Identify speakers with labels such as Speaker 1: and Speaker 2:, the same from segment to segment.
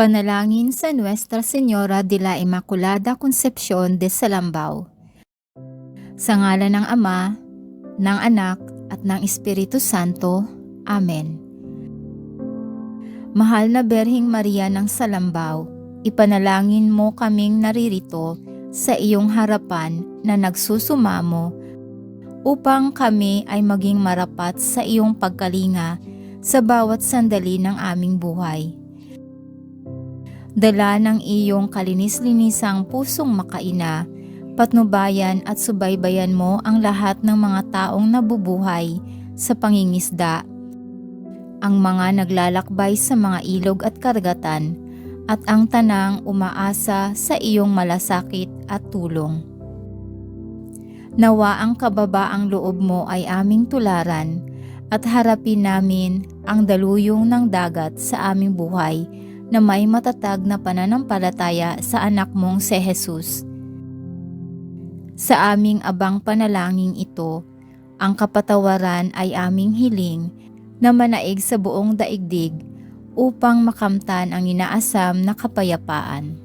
Speaker 1: Panalangin sa Nuestra Señora de la Immaculada Concepcion de Salambao. Sa ngala ng Ama, ng Anak, at ng Espiritu Santo. Amen. Mahal na Berhing Maria ng Salambao, ipanalangin mo kaming naririto sa iyong harapan na nagsusumamo upang kami ay maging marapat sa iyong pagkalinga sa bawat sandali ng aming buhay. Dala ng iyong kalinis-linisang pusong makaina, patnubayan at subaybayan mo ang lahat ng mga taong nabubuhay sa pangingisda, ang mga naglalakbay sa mga ilog at karagatan, at ang tanang umaasa sa iyong malasakit at tulong. Nawa ang kababaang loob mo ay aming tularan at harapin namin ang daluyong ng dagat sa aming buhay na may matatag na pananampalataya sa anak mong si Jesus. Sa aming abang panalangin ito, ang kapatawaran ay aming hiling na manaig sa buong daigdig upang makamtan ang inaasam na kapayapaan.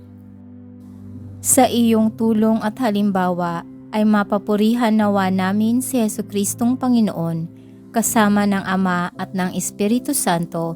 Speaker 1: Sa iyong tulong at halimbawa ay mapapurihan nawa namin si Yesu Kristong Panginoon kasama ng Ama at ng Espiritu Santo,